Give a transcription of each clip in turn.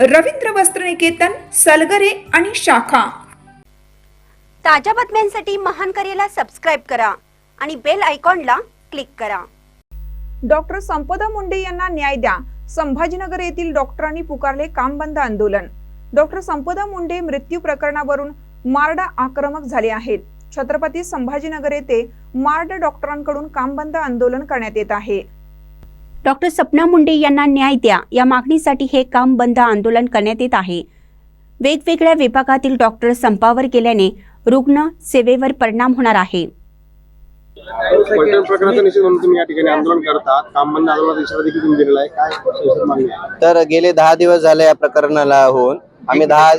रवींद्र वस्त्रनिकेतन सलगरे आणि शाखा. ताज्या बातम्यांसाठी महान करेला सबस्क्राईब करा आणि बेल आयकॉनला क्लिक करा. डॉक्टर संपदा मुंडे यांना न्याय द्या. संभाजीनगर येथील डॉक्टरांनी पुकारले काम बंद आंदोलन. डॉक्टर संपदा मुंडे मृत्यू प्रकरणावरून मार्डा आक्रमक झाले आहेत. छत्रपती संभाजीनगर येथे मार्ड डॉक्टरांकडून काम बंद आंदोलन करण्यात येत आहे. डॉक्टर सपना मुंडे यांना न्याय द्या. या मागणीसाठी हे काम बंद आंदोलन करण्यात येत आहे. वेगवेगळ्या विभागातील डॉक्टर संपावर गेल्याने रुग्ण सेवेवर परिणाम होणार आहे. पैठण प्रकरणाचा निषेध म्हणून तुम्ही या ठिकाणी आंदोलन करता काम बंद आंदोलनाचा इशारा देखील तुम्ही दिलेला आहे काय सविस्तर मागणी आहे तर गेले दहा दिवस झाले या प्रकरणाला होऊन. आम्ही दहा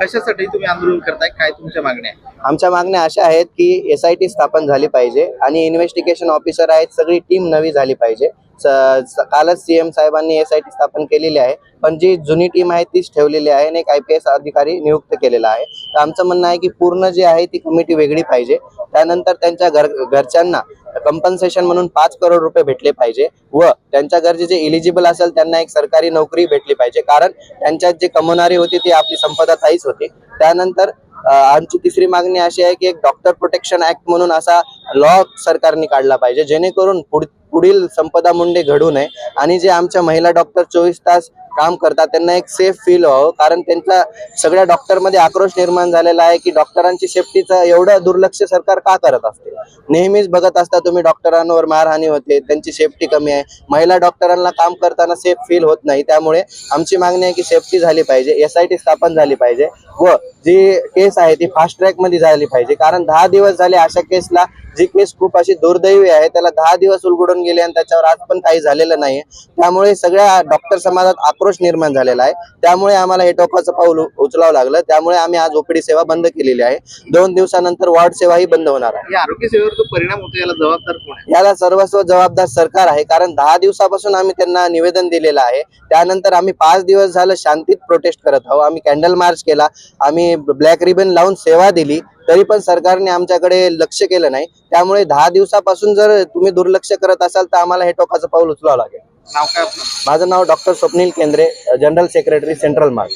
कशासाठी तुम्ही आंदोलन करताय? काय तुमच्या मागण्या? आमच्या मागण्या अशा आहेत की एस आय टी स्थापन झाली पाहिजे आणि इन्व्हेस्टिगेशन ऑफिसर आहेत सगळी टीम नवी झाली पाहिजे. कालच सीएम साहेबांनी एस आय टी स्थापन केलेली आहे. पण जी जुनी टीम आहे तीच ठेवलेली आहे आणि एक आय पी एस अधिकारी नियुक्त केलेला आहे. तर आमचं म्हणणं आहे की पूर्ण जी आहे ती कमिटी वेगळी पाहिजे. त्यानंतर त्यांच्या घर घरच्यांना कंपन्सेशन म्हणून पाच करोड रुपये भेटले पाहिजे व त्यांच्या घरचे जे इलिजिबल असेल त्यांना एक सरकारी नोकरी भेटली पाहिजे. कारण त्यांच्यात जे कमवणारी होती ती आपली संपदा ताईच होती. त्यानंतर आमची तिसरी मागणी अशी आहे की एक डॉक्टर प्रोटेक्शन ऍक्ट म्हणून असा लॉ सरकारने काढला पाहिजे. जेणेकरून पुढ- पुढील संपदा मुंडे घडू नये. आणि जे आमच्या महिला डॉक्टर चोवीस तास काम करतात त्यांना एक सेफ फील व्हावं. कारण त्यांचा सगळ्या डॉक्टरमध्ये आक्रोश निर्माण झालेला आहे की डॉक्टरांची सेफ्टीचं एवढं दुर्लक्ष सरकार का करत असते? नेहमीच बघत असता तुम्ही डॉक्टरांवर मारहाणी होते त्यांची सेफ्टी कमी आहे. महिला डॉक्टरांना काम करताना सेफ फील होत नाही. त्यामुळे आमची मागणी आहे की सेफ्टी झाली पाहिजे एस आय टी स्थापन झाली पाहिजे. व जी केस आहे ती फास्ट ट्रॅकमध्ये झाली पाहिजे. कारण दहा दिवस झाले अशा केसला जी केस खूप अशी दुर्दैवी आहे. त्याला दहा दिवस उलगडून गेले आणि त्याच्यावर आज पण काही झालेलं नाही त्यामुळे सगळ्या डॉक्टर समाजात आक्रोश निर्माण झालेला आहे. त्यामुळे आम्हाला हे टोकाचं पाऊल उचलावं लागलं. त्यामुळे आम्ही आज ओपीडी सेवा बंद केलेली आहे. दोन दिवसानंतर वॉर्ड सेवाही बंद होणार आहे. आरोग्य सेवेवर जो परिणाम होतो याला जबाबदार कोण याला सर्वस्व जबाबदार सरकार आहे. कारण दहा दिवसापासून आम्ही त्यांना निवेदन दिलेलं आहे. त्यानंतर आम्ही पाच दिवस झालं शांतीत प्रोटेस्ट करत आहोत. आम्ही कॅन्डल मार्च केला. आम्ही ब्लॅक रिबन लावून सेवा दिली. तरी पण सरकारने आमच्याकडे लक्ष केलं नाही. त्यामुळे दहा दिवसापासून जर तुम्ही दुर्लक्ष करत असाल तर आम्हाला हे टोकाचं पाऊल उचलावं लागेल. नाव काय आपलं? माझं नाव डॉक्टर स्वप्नील केंद्रे जनरल सेक्रेटरी सेंट्रल मार्ग.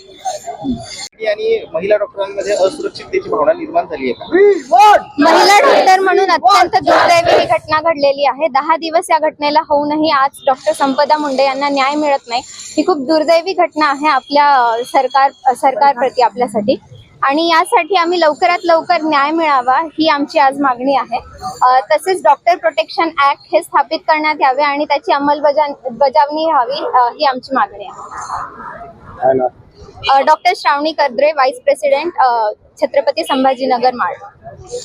आणि महिला डॉक्टरांमध्ये असुरक्षिततेची भावना निर्माण झाली आहे का? महिला डॉक्टर म्हणून अत्यंत दुर्दैवी ही घटना घडलेली आहे. दहा दिवस या घटनेला होऊनही आज डॉक्टर संपदा मुंडे यांना न्याय मिळत नाही. ही खूप दुर्दैवी घटना आहे आपल्या अ, सरकार अ, सरकारप्रती आपल्यासाठी. आणि यासाठी आम्ही लवकरात लवकर न्याय मिळावा ही आमची आज मागणी आहे. तसेच डॉक्टर प्रोटेक्शन ऍक्ट हे स्थापित करण्यात यावे आणि त्याची अंमलबजाव बजावणी व्हावी ही आमची मागणी आहे. Doctor Shravani Kardre vice president Chhatrapati Sambhajinagar माळ.